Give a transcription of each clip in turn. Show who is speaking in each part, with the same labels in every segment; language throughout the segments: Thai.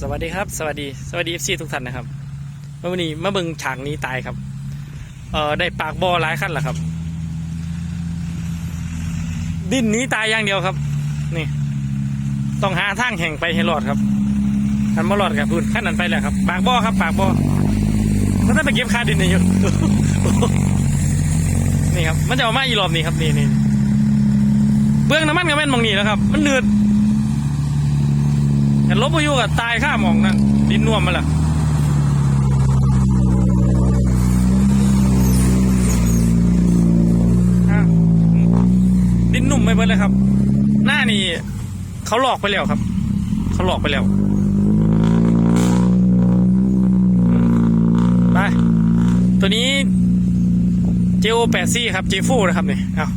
Speaker 1: สวัสดีครับ สวัสดีสวัสดีเอฟซีทุกท่านนะครับวันนี้มาเบิ่งฉากนี้ตายครับ เอ่อได้ปากบอหลายขั้นแหละครับ ดิ้นหนี้ตายอย่างเดียวครับ นี่ ต้องหาทางแห่งไปให้รอดครับทันมารอดกับพื้นขั้นนั้นไปแหล้วครับ ปากบอครับ ปากบอแล้วถ้ไปเก็บคาดินเนี่ยอยู่นี่ครับ มันจะออกมาอีรอบนี้ครับนี่นี่เบื้องน้ำมันกับแม่นมองนี่แล้วครับ มันเนืด แต่ลบไปอยู่กับตายข้ามองนั่นดินน่วมมาละดินนุ่มไปเบิดเลยครับ หน้านี่เขาหลอกไปแล้วครับ เขาหลอกไปแล้วไปตัวนี้เจโอแปดซี่ครับเจฟูนะครับเนี่ยเอา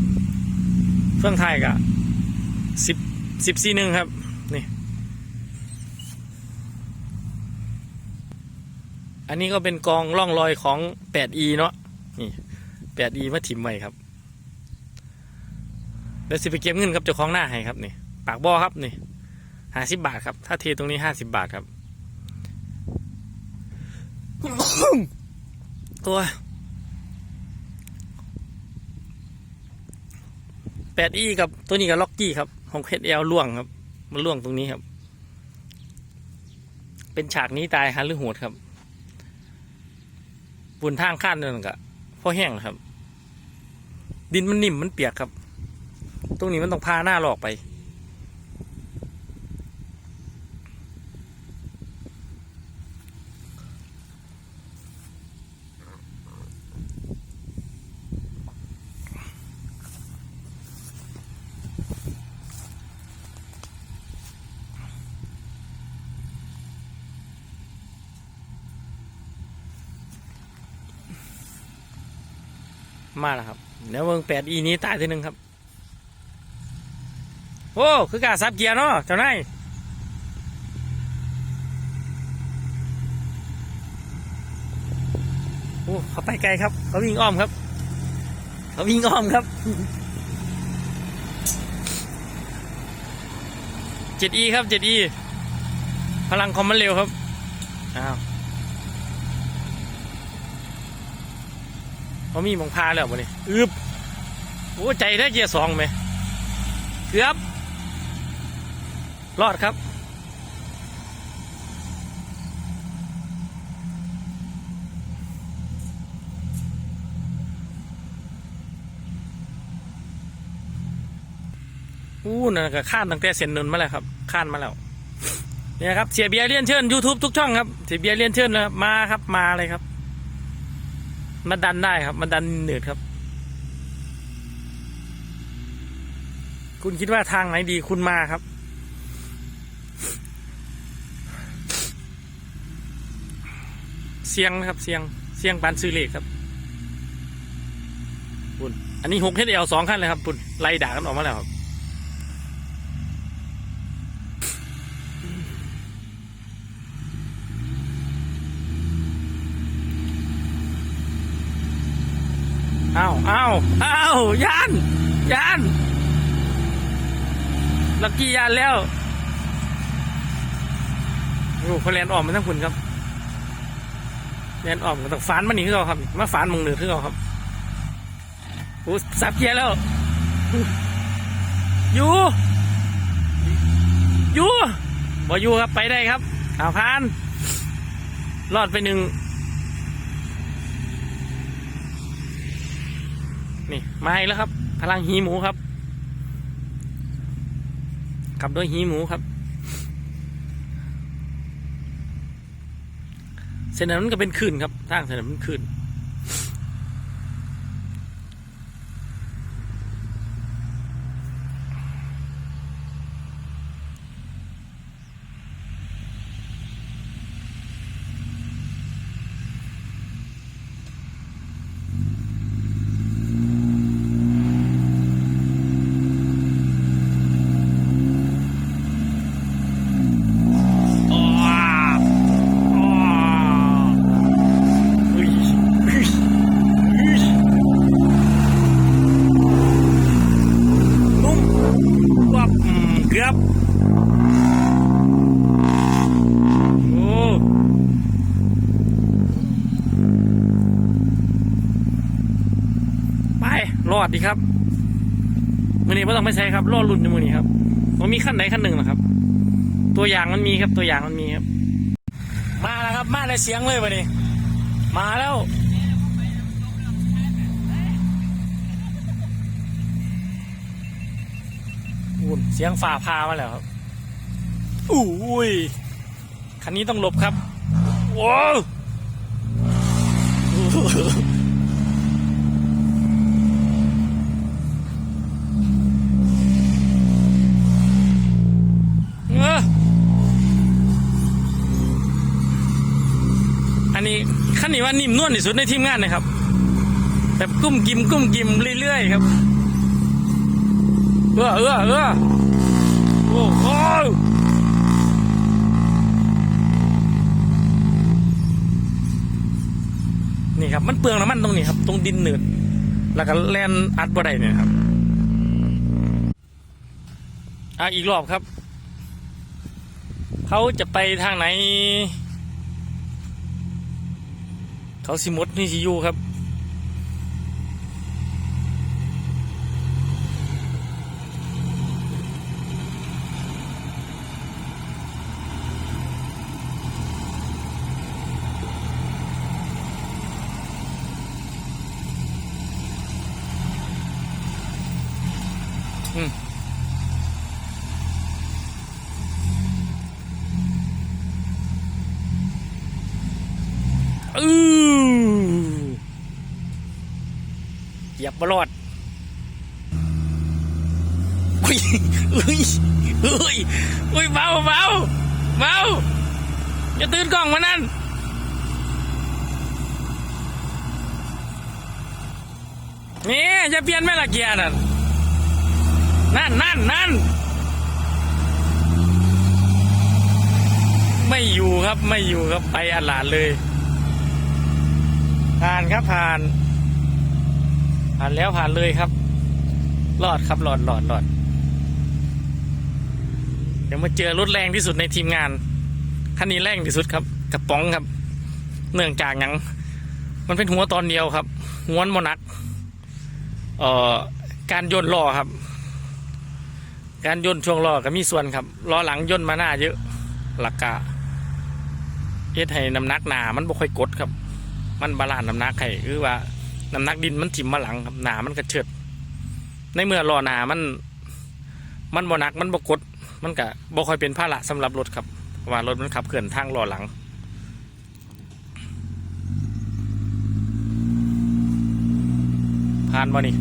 Speaker 1: เฟื่องไทยกะสิบสิบซี่หนึ่งครับ นี่ อันนี้ก็เป็นกองร่องรอยของ 8e เนาะนี่ 8e มาถิ่มไว้ครับเดี๋ยวสิไปเก็บเงินกับเจ้าของหน้าให้ครับนี่ปากบ่อครับนี่ห้าสิบบาทครับ ถ้าเทตรงนี้ห้าสิบบาทครับตัว 8e กับตัวนี้กับล็อกกี้ครับของเพชรเอลล่วงครับ มันล่วงตรงนี้ครับ เป็นฉากนี้ตายฮันหรือโหดครับ บุญทางข้านนั่นก็พอแห้งครับ ดินมันนิ่มมันเปียกครับ ตรงนี้มันต้องพาหน้าหลอกไป มาแล้วครับเดี๋ยวเบิ่งแปดอีนี้ตายทีหนึ่งครับ โอ้คือกาซับเกียร์เนาะเจ้านายโอ้เขาไปไกลครับ เขาวิ่งอ้อมครับ เขาวิ่งอ้อมครับเจ็ดอีครับเจ็ดอีพลังคอมมันเร็วครับอ้าว เขามีมองพาแล้วบ่นี่อึบโอ้ใจได้เกียร์สองไหมเกือบรอดครับ อู้นั่นก็ข้ามตั้งแต่เส้นนนมาแล้วครับข้ามมาแล้วเนี่ยครับเสียเบียร์เลียนเชิญ YouTube ทุกช่องครับเสียเบียร์เลียนเชิญนะมาครับมาเลยครับ มันดันได้ครับ มันดันเหนืดครับ คุณคิดว่าทางไหนดีคุณมาครับ เสียงนะครับ เสียง เสียงปานซื้อเลขครับปุ่นอันนี้หกเอลสองขั้นเลยครับปุ่นไล่ด่ากันออกมาแล้วครับ อ้าวอ้าวอ้าวยานยานลักกี้ยานแล้วโอ้เขาแลนออกมาทั้งคุณครับแลนออกมาต้องฟานมันหนีขึ้นเราครับ มาฟานมึงเหนือขึ้นเราครับโอ้สับเกียร์แล้ว อยู่ อยู่บ่อยู่ครับไปได้ครับเอาพาน รอดไปหนึ่ง นี่มาอีกแล้วครับ พลังหีหมูครับขับด้วยหีหมูครับ เส้นนั้นมันก็เป็นคืนครับทางเส้นนั้นมันคืนอ้าอ้าอุ้ย อดดีครับมือนี้ไม่ต้องไปใช้ครับรอดรุ่นในมือนี้ครับมันมีขั้นไหนขั้นหนึ่งนะครับ ตัวอย่างมันมีครับตัวอย่างมันมีครับ มาแล้วครับมาในเสียงเลยวันนี้มาแล้วอุ่นเสียงฝ่าพามาแล้วครับอุ้ยคันนี้ต้องหลบครับว้าว นี้ขั้นนี้ว่านิ่มนวลที่สุดในทีมงานนะครับ แบบกุ้มกิมกุ้มกิมเรื่อยๆครับ เออเออเออโอ้โหนี่ครับมันเปลืองน้ำมันตรงนี้ครับ ตรงดินหนืด แล้วก็แลนอัดบ่ได้เนี่ยครับอะอีกรอบครับ เขาจะไปทางไหน เขาสิมดนี่สิอยู่ครับอืมอือเห ยียบบรอดอุ้ยอุ้ยอุ้ยอุ้ยเบาเบาเบาอย่าตื่นกล้องมานั่นนี่จะเปลี่ยนไหมล่ะเกียร์นั่นนั่นนั่นนั่นไม่อยู่ครับไม่อยู่ครับไปอัลลาดเลย ผ่านครับผ่าน ผ่านแล้วผ่านเลยครับรอดครับรอดรอดรอดเดี๋ยวมาเจอรถแรงที่สุดในทีมงานคันนี้แรงที่สุดครับกระป๋องครับ เนื่องจากยังมันเป็นหัวตอนเดียวครับหัวมันโมนักเอ่อการโยนล้อครับ การย่นช่วงล้อก็มีส่วนครับล้อหลังย่นมาหน้าเยอะหลักกะเอ็ดให้น้ำหนักหนามันบ่ค่อยกดครับ มันบาลานน้ำหนักให้คือว่า น้ำหนักดินมันถิ่มมาหลังครับหนามันกระเชิด ในเมื่อล้อหนามัน มันบ่หนักมันบ่กด มันก็บ่ค่อยเป็นภาระสำหรับรถครับว่ารถมันขับเคลื่อนทางล้อหลังผ่านบ่นี่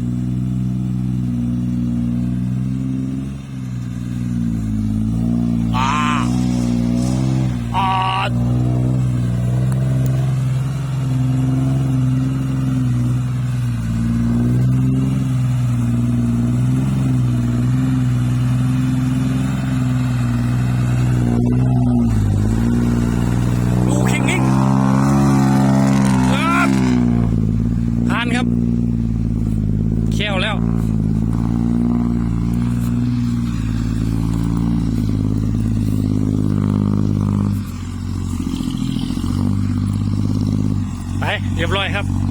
Speaker 1: อ่าอ่า วันครับแค่วแล้วไปเรียบร้อยครับ